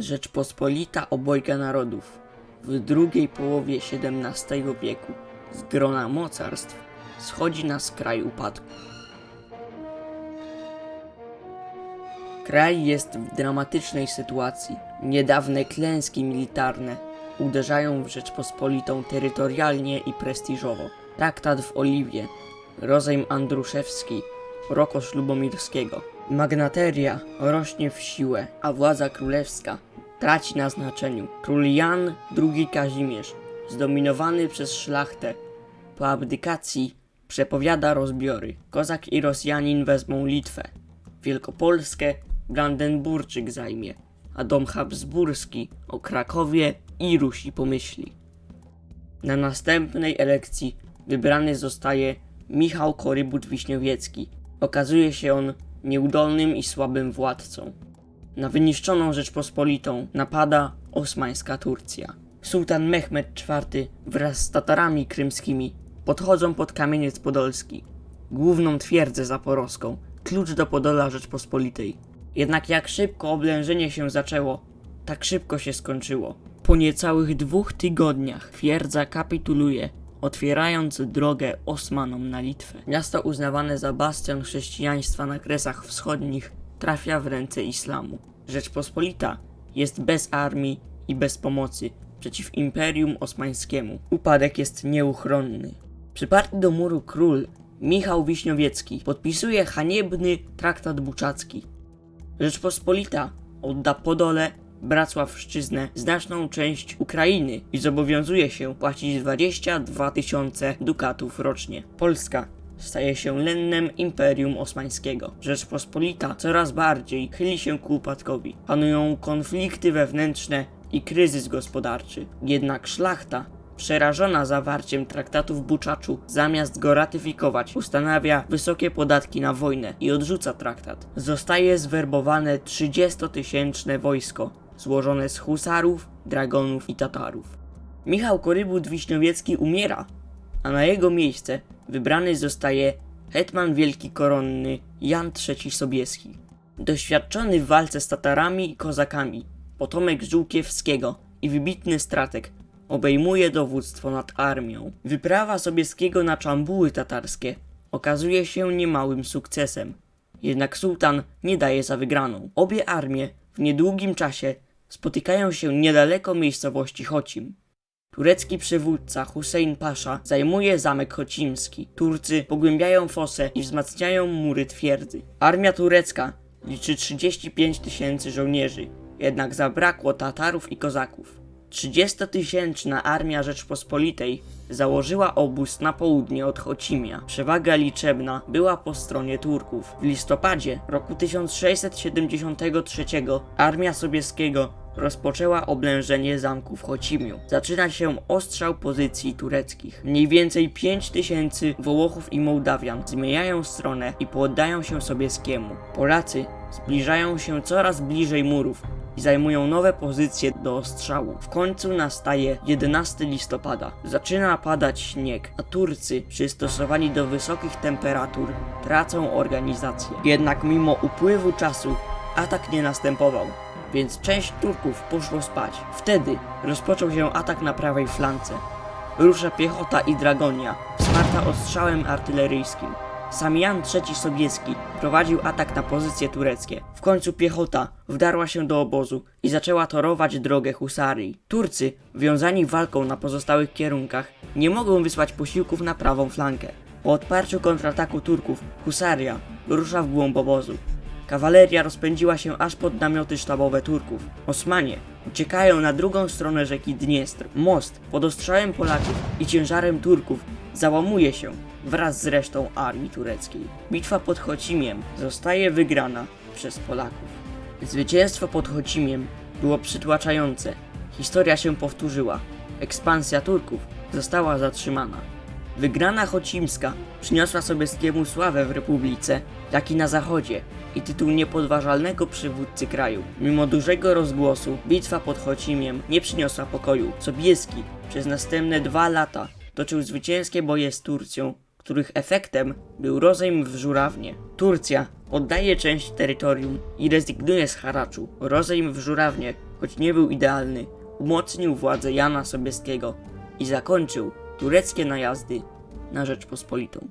Rzeczpospolita obojga narodów w drugiej połowie XVII wieku z grona mocarstw schodzi na skraj upadku. Kraj jest w dramatycznej sytuacji. Niedawne klęski militarne uderzają w Rzeczpospolitą terytorialnie i prestiżowo. Traktat w Oliwie, rozejm Andruszewski, rokosz Lubomirskiego. Magnateria rośnie w siłę, a władza królewska traci na znaczeniu. Król Jan II Kazimierz, zdominowany przez szlachtę, po abdykacji przepowiada rozbiory. Kozak i Rosjanin wezmą Litwę. Wielkopolskę Brandenburczyk zajmie, a dom habsburski o Krakowie i Rusi pomyśli. Na następnej elekcji wybrany zostaje Michał Korybut-Wiśniowiecki. Okazuje się on nieudolnym i słabym władcą. Na wyniszczoną Rzeczpospolitą napada osmańska Turcja. Sułtan Mehmed IV wraz z Tatarami krymskimi podchodzą pod Kamieniec Podolski, główną twierdzę zaporowską, klucz do Podola Rzeczpospolitej. Jednak jak szybko oblężenie się zaczęło, tak szybko się skończyło. Po niecałych dwóch tygodniach twierdza kapituluje, otwierając drogę Osmanom na Litwę. Miasto uznawane za bastion chrześcijaństwa na kresach wschodnich trafia w ręce islamu. Rzeczpospolita jest bez armii i bez pomocy przeciw Imperium Osmańskiemu. Upadek jest nieuchronny. Przyparty do muru król Michał Wiśniowiecki podpisuje haniebny traktat buczacki. Rzeczpospolita odda Podole, Bracławszczyznę, znaczną część Ukrainy i zobowiązuje się płacić 22 tysiące dukatów rocznie. Polska staje się lennem Imperium Osmańskiego. Rzeczpospolita coraz bardziej chyli się ku upadkowi. Panują konflikty wewnętrzne i kryzys gospodarczy. Jednak szlachta przerażona zawarciem traktatu w Buczaczu, zamiast go ratyfikować, ustanawia wysokie podatki na wojnę i odrzuca traktat. Zostaje zwerbowane 30-tysięczne wojsko, złożone z husarów, dragonów i tatarów. Michał Korybut-Wiśniowiecki umiera, a na jego miejsce wybrany zostaje hetman wielki koronny Jan III Sobieski. Doświadczony w walce z Tatarami i Kozakami, potomek Żółkiewskiego i wybitny strateg, obejmuje dowództwo nad armią. Wyprawa Sobieskiego na Czambuły tatarskie okazuje się niemałym sukcesem. Jednak sułtan nie daje za wygraną. Obie armie w niedługim czasie spotykają się niedaleko miejscowości Chocim. Turecki przywódca Hussein Pasza zajmuje zamek chocimski. Turcy pogłębiają fosę i wzmacniają mury twierdzy. Armia turecka liczy 35 tysięcy żołnierzy, jednak zabrakło Tatarów i Kozaków. 30-tysięczna armia Rzeczpospolitej założyła obóz na południe od Chocimia. Przewaga liczebna była po stronie Turków. W listopadzie roku 1673 armia Sobieskiego rozpoczęła oblężenie zamku w Chocimiu. Zaczyna się ostrzał pozycji tureckich. Mniej więcej 5 tysięcy Wołochów i Mołdawian zmieniają stronę i poddają się Sobieskiemu. Polacy zbliżają się coraz bliżej murów i zajmują nowe pozycje do ostrzału. W końcu nastaje 11 listopada. Zaczyna padać śnieg, a Turcy, przystosowani do wysokich temperatur, tracą organizację. Jednak mimo upływu czasu atak nie następował, więc część Turków poszło spać. Wtedy rozpoczął się atak na prawej flance. Rusza piechota i dragonia, wsparta ostrzałem artyleryjskim. Sam Jan III Sobieski prowadził atak na pozycje tureckie. W końcu piechota wdarła się do obozu i zaczęła torować drogę husarii. Turcy, wiązani walką na pozostałych kierunkach, nie mogą wysłać posiłków na prawą flankę. Po odparciu kontrataku Turków, husaria rusza w głąb obozu. Kawaleria rozpędziła się aż pod namioty sztabowe Turków. Osmanie uciekają na drugą stronę rzeki Dniestr. Most pod ostrzałem Polaków i ciężarem Turków załamuje się wraz z resztą armii tureckiej. Bitwa pod Chocimiem zostaje wygrana przez Polaków. Zwycięstwo pod Chocimiem było przytłaczające. Historia się powtórzyła. Ekspansja Turków została zatrzymana. Wygrana chocimska przyniosła Sobieskiemu sławę w Republice, jak i na zachodzie i tytuł niepodważalnego przywódcy kraju. Mimo dużego rozgłosu, bitwa pod Chocimiem nie przyniosła pokoju. Sobieski przez następne dwa lata toczył zwycięskie boje z Turcją, których efektem był rozejm w Żurawnie. Turcja oddaje część terytorium i rezygnuje z haraczu. Rozejm w Żurawnie choć nie był idealny, umocnił władzę Jana Sobieskiego i zakończył tureckie najazdy na Rzeczpospolitą.